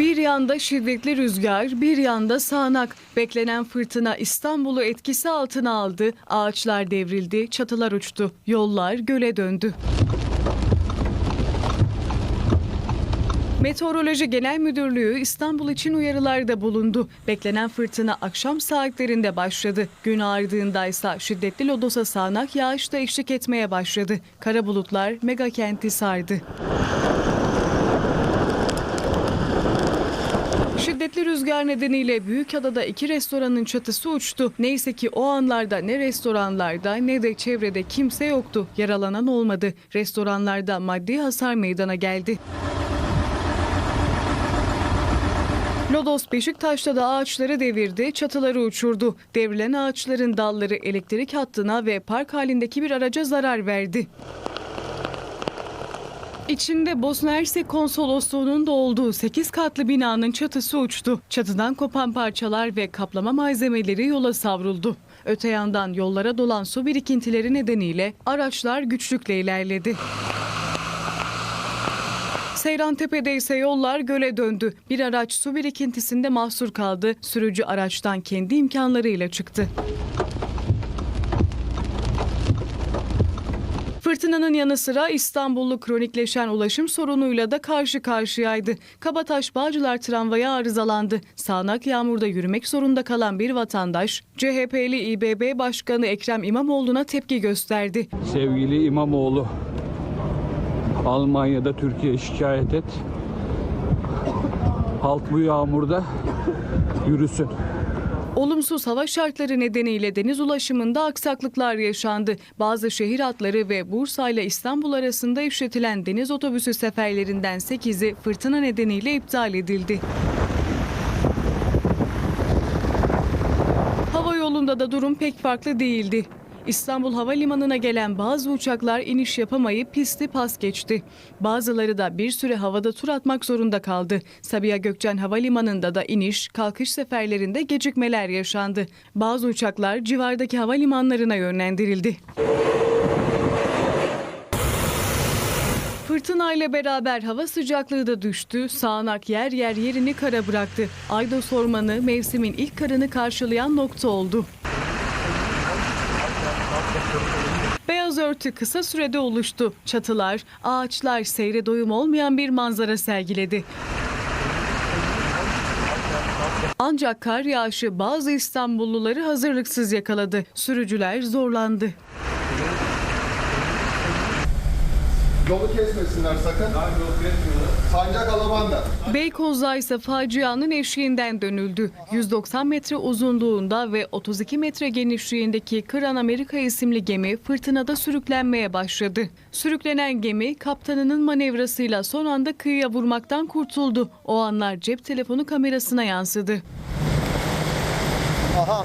Bir yanda şiddetli rüzgar, bir yanda sağanak. Beklenen fırtına İstanbul'u etkisi altına aldı. Ağaçlar devrildi, çatılar uçtu. Yollar göle döndü. Meteoroloji Genel Müdürlüğü İstanbul için uyarılarda bulundu. Beklenen fırtına akşam saatlerinde başladı. Gün ağardığında ise şiddetli lodosa sağanak yağış da eşlik etmeye başladı. Kara bulutlar mega kenti sardı. Şiddetli rüzgar nedeniyle Büyükada'da iki restoranın çatısı uçtu. Neyse ki o anlarda ne restoranlarda ne de çevrede kimse yoktu. Yaralanan olmadı. Restoranlarda maddi hasar meydana geldi. Lodos Beşiktaş'ta da ağaçları devirdi, çatıları uçurdu. Devrilen ağaçların dalları elektrik hattına ve park halindeki bir araca zarar verdi. İçinde Bosna Hersek Konsolosluğu'nun da olduğu 8 katlı binanın çatısı uçtu. Çatıdan kopan parçalar ve kaplama malzemeleri yola savruldu. Öte yandan yollara dolan su birikintileri nedeniyle araçlar güçlükle ilerledi. Seyrantepe'de ise yollar göle döndü. Bir araç su birikintisinde mahsur kaldı. Sürücü araçtan kendi imkanlarıyla çıktı. Fırtınanın yanı sıra İstanbullu kronikleşen ulaşım sorunuyla da karşı karşıyaydı. Kabataş Bağcılar tramvayı arızalandı. Sağnak yağmurda yürümek zorunda kalan bir vatandaş, CHP'li İBB Başkanı Ekrem İmamoğlu'na tepki gösterdi. Sevgili İmamoğlu, Almanya'da Türkiye şikayet et. Halk bu yağmurda yürüsün. Olumsuz hava şartları nedeniyle deniz ulaşımında aksaklıklar yaşandı. Bazı şehir hatları ve Bursa ile İstanbul arasında işletilen deniz otobüsü seferlerinden 8'i fırtına nedeniyle iptal edildi. Hava yolunda da durum pek farklı değildi. İstanbul Havalimanı'na gelen bazı uçaklar iniş yapamayıp pisti pas geçti. Bazıları da bir süre havada tur atmak zorunda kaldı. Sabiha Gökçen Havalimanı'nda da iniş, kalkış seferlerinde gecikmeler yaşandı. Bazı uçaklar civardaki havalimanlarına yönlendirildi. Fırtına ile beraber hava sıcaklığı da düştü. Sağanak yer yer yerini kara bıraktı. Aydos Ormanı mevsimin ilk karını karşılayan nokta oldu. Beyaz örtü kısa sürede oluştu. Çatılar, ağaçlar seyre doyum olmayan bir manzara sergiledi. Ancak kar yağışı bazı İstanbulluları hazırlıksız yakaladı. Sürücüler zorlandı. Yolu kesmesinler sakın. Sancak Alaban'da. Beykoz'da ise facianın eşiğinden dönüldü. 190 metre uzunluğunda ve 32 metre genişliğindeki Kıran Amerika isimli gemi fırtınada sürüklenmeye başladı. Sürüklenen gemi kaptanının manevrasıyla son anda kıyıya vurmaktan kurtuldu. O anlar cep telefonu kamerasına yansıdı. Aha